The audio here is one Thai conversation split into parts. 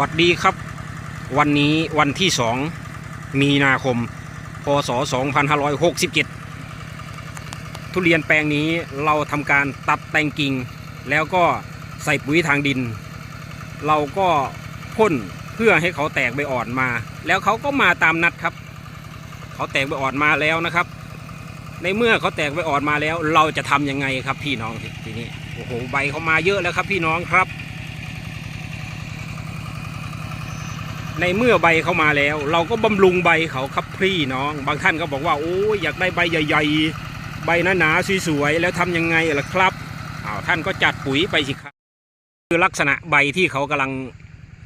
วัสดีครับ วันนี้วันที่สองมีนาคม พศ 2567 ทุเรียนแปลงนี้เราทำการตัดแต่งกิ่ง แล้วก็ใส่ปุ๋ยทางดิน เราก็พ่นเพื่อให้เขาแตกใบอ่อนมา แล้วเขาก็มาตามนัดครับ เขาแตกใบอ่อนมาแล้วนะครับ ในเมื่อเขาแตกใบอ่อนมาแล้ว เราจะทำยังไงครับพี่น้องทีนี้โอ้โหใบเขามาเยอะแล้วครับพี่น้องครับ ในเมื่อใบเข้ามาแล้ว เราก็บำรุงใบเขาครับพี่น้อง บางท่านก็บอกว่าโอ้ยอยากได้ใบใหญ่ ๆ ใบหนาๆสวยๆแล้วทำยังไงล่ะครับอ้าวท่านก็จัดปุ๋ยไปสิครับคือลักษณะใบที่เขากำลัง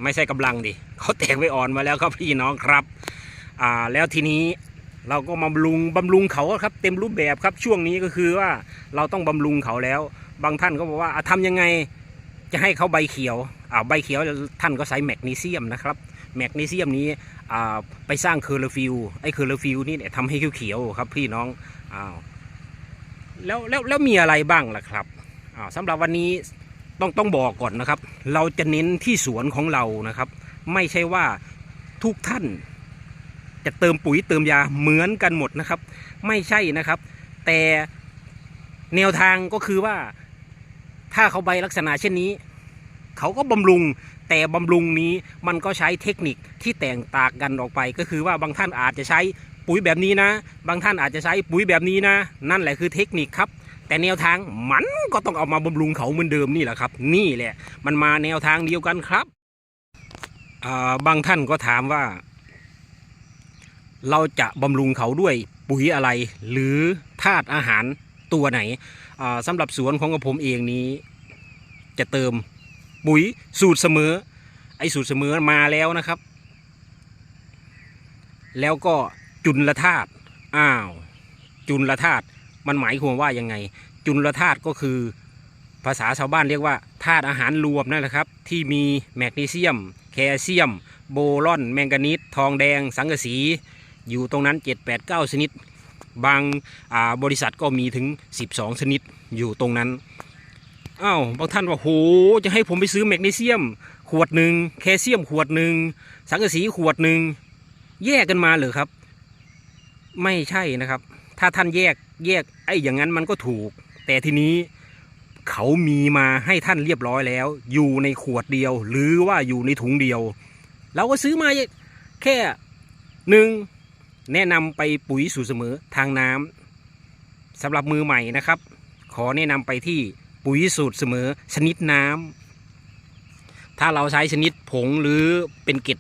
ไม่ใช่กำลังดิเขาแตกใบอ่อนมาแล้วครับพี่น้องครับอ่าแล้วทีนี้เราก็มาบำรุงบำรุงเขาครับเต็มรูปแบบครับช่วงนี้ก็คือว่าเราต้องบำรุงเขาแล้ว บางท่านก็บอกว่าอะทำยังไงจะให้เขาใบเขียวอ่าใบเขียวท่านก็ใส่แมกนีเซียมนะครับ แมกนีเซียมนี้ไปสร้างเคอร์ฟิลไอ้เคอร์ฟิลนี่เนี่ยทำให้เขียวๆครับพี่น้องอ้าวแล้วแล้วแล้วมีอะไรบ้างล่ะครับอ้าวสำหรับวันนี้ต้องต้องบอกก่อนนะครับ เราจะเน้นที่สวนของเรานะครับ ไม่ใช่ว่าทุกท่านจะเติมปุ๋ยเติมยาเหมือนกันหมดนะครับ ไม่ใช่นะครับ แต่แนวทางก็คือว่าถ้าเขาใบลักษณะเช่นนี้ เขาก็บำรุงแต่บำรุงนี้มันก็ใช้เทคนิคที่แตกต่างกันออกไป ก็คือว่าบางท่านอาจจะใช้ปุ๋ยแบบนี้นะ บางท่านอาจจะใช้ปุ๋ยแบบนี้นะ นั่นแหละคือเทคนิคครับ แต่แนวทางมันก็ต้องเอามาบำรุงเขาเหมือนเดิมนี่แหละครับ นี่แหละ มันมาแนวทางเดียวกันครับบางท่านก็ถามว่า เราจะบำรุงเขาด้วยปุ๋ยอะไร หรือธาตุอาหารตัวไหนอ่าสำหรับสวนของกระผมเองนี้จะเติม ปุ๋ยสูตรเสมอ ไอ้สูตรเสมอมาแล้วนะครับ แล้วก็จุลธาตุอ้าว จุลธาตุมันหมายความว่ายังไง จุลธาตุก็คือภาษาชาวบ้านเรียกว่าธาตุอาหารรวมนั่นแหละครับ ที่มีแมกนีเซียม แคลเซียม โบรอน แมงกานีสทองแดง สังกะสี อยู่ตรงนั้น 7 8 9 ชนิด บางาบริษัทก็มีถึง 12 ชนิดอยู่ตรงนั้น อ้าวบางท่านว่าโหจะให้ผมไปซื้อแมกนีเซียม ขวดหนึ่งแคลเซียมขวดหนึ่งสังกะสีขวดหนึ่งแยกกันมาเหรอครับ ไม่ใช่นะครับ ถ้าท่านแยกแยกไอ้อย่างนั้นมันก็ถูก แต่ทีนี้เขามีมาให้ท่านเรียบร้อยแล้ว อยู่ในขวดเดียว หรือว่าอยู่ในถุงเดียว เราก็ซื้อมาแค่หนึ่งแนะนำไปปุ๋ยสูตรเสมอทางน้ำสำหรับมือใหม่นะครับ ขอแนะนำไปที่ ปุ๋ยสูตรเสมอชนิดน้ำถ้าเราใช้ชนิดผงหรือเป็นเกล็ด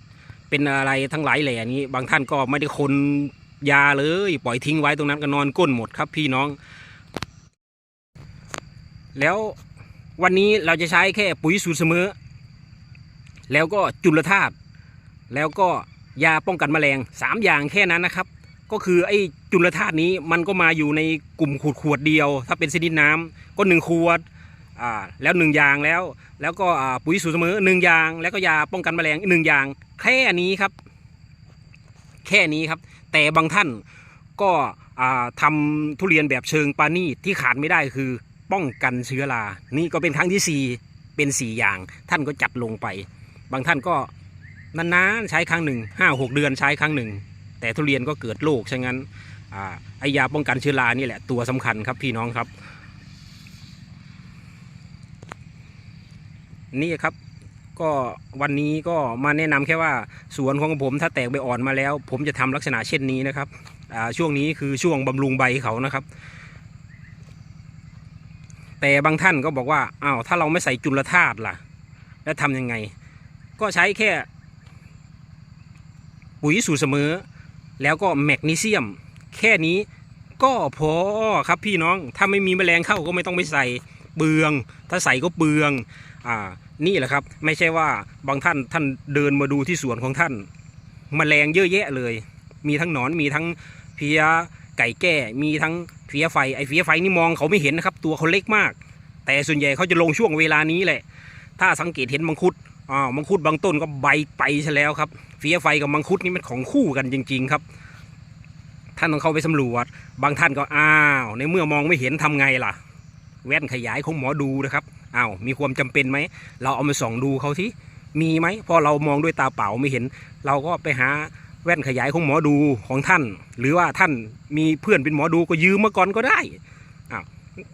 เป็นอะไรทั้งหลายแหล่นี้ บางท่านก็ไม่ได้คนยาเลยปล่อยทิ้งไว้ตรงนั้นก็นอนก้นหมดครับพี่น้อง แล้ววันนี้เราจะใช้แค่ปุ๋ยสูตรเสมอ แล้วก็จุลธาตุแล้วก็ยาป้องกันแมลงสามอย่างแค่นั้นนะครับ ก็คือไอ้จุลธาตุนี้มันก็มาอยู่ในกลุ่มขวดขวดเดียว ถ้าเป็นชนิดน้ำก็หนึ่งขวด อ่าแล้วหนึ่งยางแล้ว แล้วก็อ่าปุ๋ยสูตรเสมอหนึ่งยาง แล้วก็ยาป้องกันแมลงหนึ่งยาง แค่นี้ครับ แค่นี้ครับ แต่บางท่านก็อ่าทำทุเรียนแบบเชิงปานีที่ขาดไม่ได้คือป้องกันเชื้อรา นี่ก็เป็นครั้งที่สี่เป็นสี่อย่าง ท่านก็จัดลงไป บางท่านก็นานๆใช้ครั้งหนึ่งห้าหกเดือนใช้ครั้งหนึ่ง แต่ทุเรียนก็เกิดโรคฉะนั้นอ่าไอยาป้องกันเชื้อรานี่แหละตัวสำคัญครับพี่น้องครับ นี่ครับ ก็วันนี้ก็มาแนะนำแค่ว่าสวนของผมถ้าแตกใบอ่อนมาแล้ว ผมจะทำลักษณะเช่นนี้นะครับช่วงนี้คือช่วงบำรุงใบเขานะครับ แต่บางท่านก็บอกว่าอ้าวถ้าเราไม่ใส่จุลธาตุล่ะ แล้วทำยังไง ก็ใช้แค่ ปุ๋ยสูตรเสมอ แล้วก็แมกนีเซียม แค่นี้ก็พอครับพี่น้องถ้าไม่มีแมลงเข้าก็ไม่ต้องไปใส่ เปลือง ถ้าใส่ก็เปลืองอ่านี่แหละครับ ไม่ใช่ว่าบางท่านท่านเดินมาดูที่สวนของท่านแมลงเยอะแยะเลย มีทั้งหนอนมีทั้งเพียไก่แก้มีทั้งเพียไฟไอเพียไฟนี่มองเขาไม่เห็นนะครับ ตัวเขาเล็กมาก แต่ส่วนใหญ่เขาจะลงช่วงเวลานี้แหละ ถ้าสังเกตเห็นมังคุดอ่ามังคุดบางต้นก็ใบไปซะแล้วครับเฟียไฟกับมังคุดนี่มันของคู่กันจริง ๆครับ ท่านต้องเข้าไปสำรวจ บางท่านก็อ้าว ในเมื่อมองไม่เห็นทำไงล่ะ แว่นขยายของหมอดูนะครับอ้าวมีความจำเป็นไหม เราเอามาส่องดูเขาที่มีไหมพอเรามองด้วยตาเปล่าไม่เห็น เราก็ไปหาแว่นขยายของหมอดูของท่าน หรือว่าท่านมีเพื่อนเป็นหมอดูก็ยืมมาก่อนก็ได้อ้าว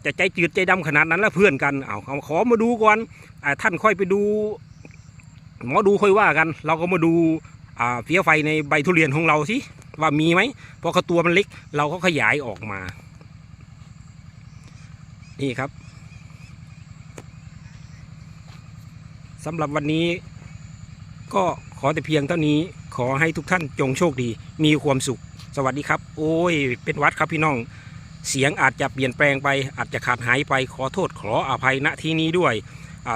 จะใจจืดใจดำขนาดนั้นแล้วเพื่อนกันเอาเอาขอมาดูก่อนอท่านค่อยไปดู หมอดูค่อยว่ากัน เราก็มาดูเพี้ยไฟในใบทุเรียนของเราสิว่ามีไหมเพราะเขาตัวมันเล็ก เราก็ขยายออกมา นี่ครับสำหรับวันนี้ก็ขอแต่เพียงเท่านี้ขอให้ทุกท่านจงโชคดี มีความสุข สวัสดีครับ โอ้ย เป็นวัดครับพี่น้อง เสียงอาจจะเปลี่ยนแปลงไป อาจจะขาดหายไปขอโทษขออภัยณที่นี้ด้วย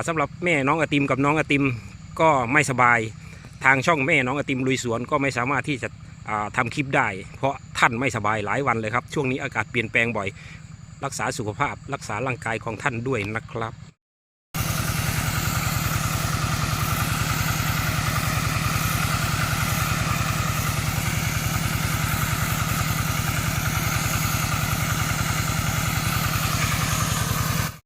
สำหรับแม่น้องอติมกับน้องอติมก็ไม่สบาย ทางช่องแม่น้องอติมลุยสวนก็ไม่สามารถที่จะอ่าทำคลิปได้ เพราะท่านไม่สบายหลายวันเลยครับ ช่วงนี้อากาศเปลี่ยนแปลงบ่อย รักษาสุขภาพรักษาร่างกายของท่านด้วยนะครับ